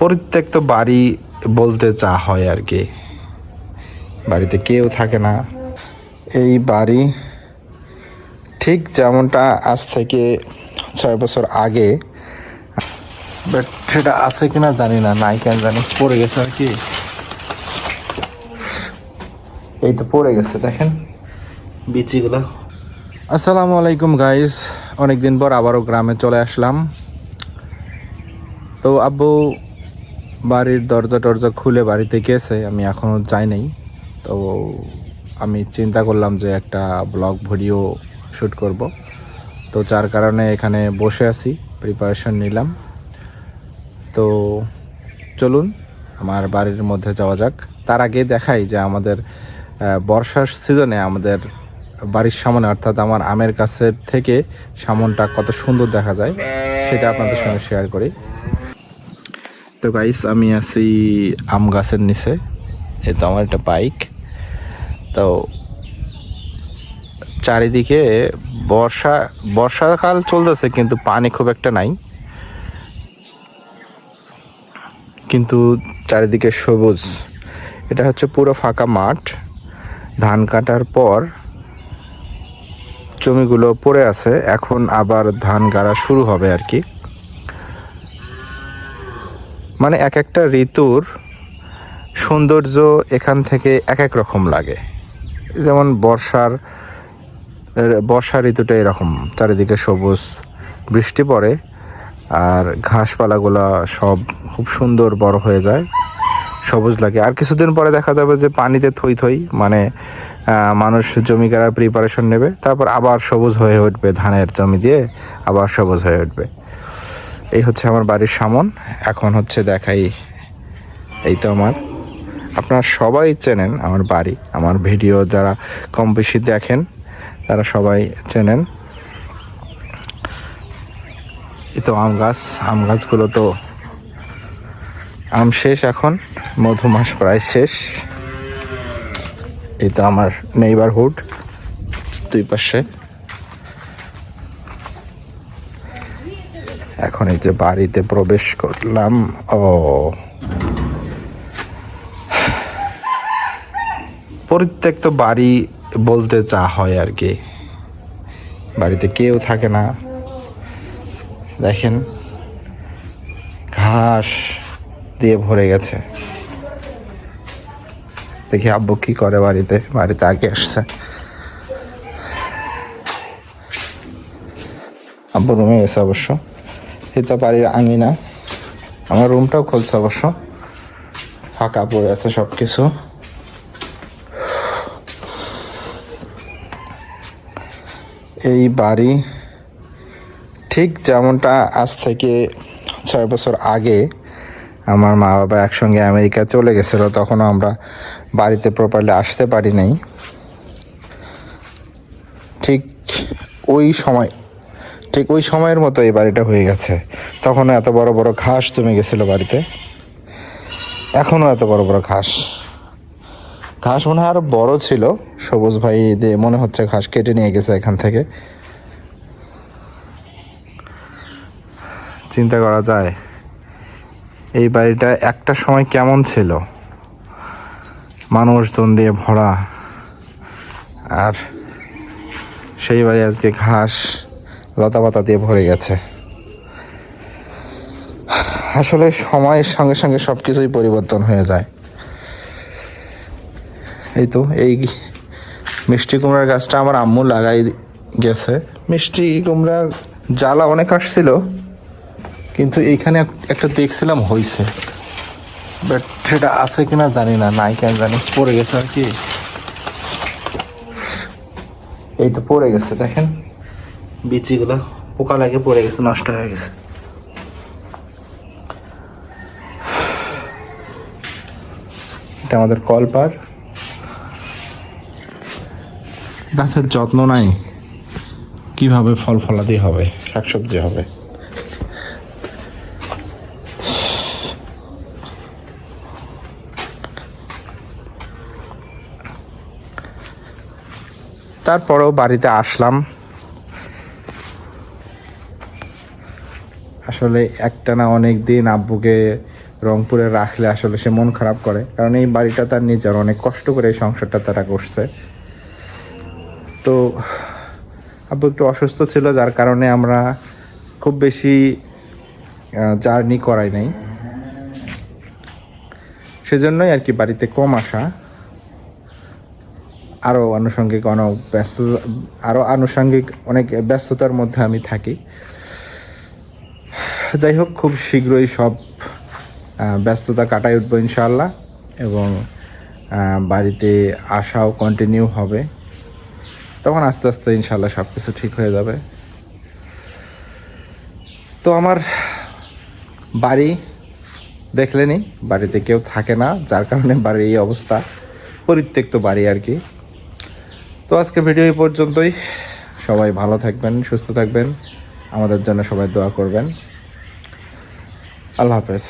পরিত্যক্ত বাড়ি বলতে চা হয় আর কি। বাড়িতে কেউ থাকে না। এই বাড়ি ঠিক যেমনটা আজ থেকে ছয় বছর আগে বাট সেটা আছে কিনা জানি না, নাই কেন জানি, পড়ে গেছে আর কি। এই তো পড়ে গেছে, দেখেন বিচিগুলো। আসসালামু আলাইকুম গাইস অনেকদিন পর আবারও গ্রামে চলে আসলাম। তো আব্বু বাড়ির দরজা টরজা খুলে বাড়িতে গেছে, আমি এখনও যাই নাই। তো আমি চিন্তা করলাম যে একটা ব্লগ ভিডিও শ্যুট করব। তো যার কারণে এখানে বসে আছি প্রিপারেশন নিলাম। তো চলুন, আমার বাড়ির মধ্যে যাওয়া যাক। তার আগে দেখাই যে আমাদের বর্ষার সিজনে আমাদের বাড়ির সামনে, অর্থাৎ আমার আমের কাছের থেকে সামনটা কত সুন্দর দেখা যায়, সেটা আপনাদের সঙ্গে শেয়ার করি। তো গাইস আমি আছি আম গাছের নিচে। এই তো আমার একটা বাইক তো চারিদিকে বর্ষা, বর্ষাকাল চলতেছে কিন্তু পানি খুব একটা নাই। কিন্তু চারিদিকে সবুজ। এটা হচ্ছে পুরো ফাঁকা মাঠ। ধান কাটার পর জমিগুলো পড়ে আছে। এখন আবার ধান গাড়া শুরু হবে আর কি। মানে এক একটা ঋতুর সৌন্দর্য এখান থেকে এক এক রকম লাগে। যেমন বর্ষার বর্ষা ঋতুটা এরকম। চারিদিকে সবুজ, বৃষ্টি পড়ে আর ঘাসপালাগুলো সব খুব সুন্দর বড় হয়ে যায়, সবুজ লাগে। আর কিছুদিন পরে দেখা যাবে যে পানিতে থই থই মানে মানুষ জমি কাটার প্রিপারেশন নেবে, তারপর আবার সবুজ হয়ে উঠবে ধানের জমি দিয়ে, আবার সবুজ হয়ে উঠবে। এই হচ্ছে আমার বাড়ির সামন। এখন হচ্ছে দেখাই এই তো আমার। আপনারা সবাই চেনেন আমার বাড়ি, আমার ভিডিও যারা কম বেশি দেখেন, তারা সবাই চেনেন। এই তো আম গাছ, আম গাছগুলো তো আম শেষ এখন, মধু মাস প্রায় শেষ। এই তো আমার নেইবারহুড দুই পাশে। এখন এই যে বাড়িতে প্রবেশ করলাম, ও। পরিত্যক্ত বাড়ি বলতে চা হয় আর কি। বাড়িতে কেউ থাকে না। দেখেন, ঘাস দিয়ে ভরে গেছে। দেখি আব্বু কি করে বাড়িতে বাড়িতে আগে আসছে। আব্বু রুমে গেছে অবশ্য। এটা বাড়ির আঙিনা। আমার রুমটাও খুলছে অবশ্য। ফাঁকা পড়ে আছে সব কিছু এই বাড়ি ঠিক যেমনটা আজ থেকে ছয় বছর আগে আমার মা বাবা একসঙ্গে আমেরিকা চলে গেছিল, তখনও আমরা বাড়িতে প্রপারলি আসতে পারি নাই। ঠিক ওই সময় ঠিক ওই সময়ের মতো এই বাড়িটা হয়ে গেছে। তখন এত বড় বড় ঘাস জমে গেছিল বাড়িতে। এখনও এত বড় বড় ঘাস। ঘাস মনে হয় আরও বড় ছিল। সবুজ ভাই দিয়ে মনে হচ্ছে ঘাস কেটে নিয়ে গেছে এখান থেকে। চিন্তা করা যায়, এই বাড়িটা একটা সময় কেমন ছিল? মানুষজন দিয়ে ভরা। আর সেই বাড়ি আজকে ঘাস লতা পাতা দিয়ে ভরে গেছে। আসলে সময়ের সঙ্গে সঙ্গে সব কিছুই পরিবর্তন হয়ে যায়। এই তো, এই মিষ্টি কুমড়ার গাছটা আমার আম্মু লাগাই গেছে। মিষ্টি কুমড়া জ্বালা অনেক আসছিল, কিন্তু এইখানে একটা দেখছিলাম হইছে। বাট সেটা আছে কিনা জানি না, নাই কেন জানি। পড়ে গেছে আর কি। এই তো পড়ে গেছে, দেখেন। বিচিগুলো পোকা লাগে, পড়ে গেছে, নষ্ট হয়ে গেছে। এটা আমাদের কল কলপার। গাছের যত্ন নাই। কীভাবে ফল ফলাতে হবে, শাকসবজি হবে? তারপরেও বাড়িতে আসলাম। আসলে একটা না অনেক দিন আব্বুকে রংপুরে রাখলে আসলে সে মন খারাপ করে। কারণ এই বাড়িটা তার নিজের, অনেক কষ্ট করে এই সংসারটা তারা করছে। তো আব্বু একটু অসুস্থ ছিল, যার কারণে আমরা খুব বেশি জার্নি করাই নাই। সেজন্যই আর কি বাড়িতে কম আসা। আরও আনুষঙ্গিক অনেক ব্যস্ত আরও আনুষঙ্গিক অনেক ব্যস্ততার মধ্যে আমি থাকি। যাই হোক, খুব শীঘ্রই সব ব্যস্ততা কাটাই উঠবো ইনশাল্লাহ এবং বাড়িতে আসাও কন্টিনিউ হবে। তখন আস্তে আস্তে ইনশাল্লাহ সব কিছু ঠিক হয়ে যাবে। তো আমার বাড়ি দেখলেনি, বাড়িতে কেউ থাকে না, যার কারণে বাড়ির এই অবস্থা, পরিত্যক্ত বাড়ি আর কি। তো আজকে ভিডিও এই পর্যন্তই। সবাই ভালো থাকবেন, সুস্থ থাকবেন। আমাদের জন্য সবাই দোয়া করবেন। আল্লাহ হাফেজ।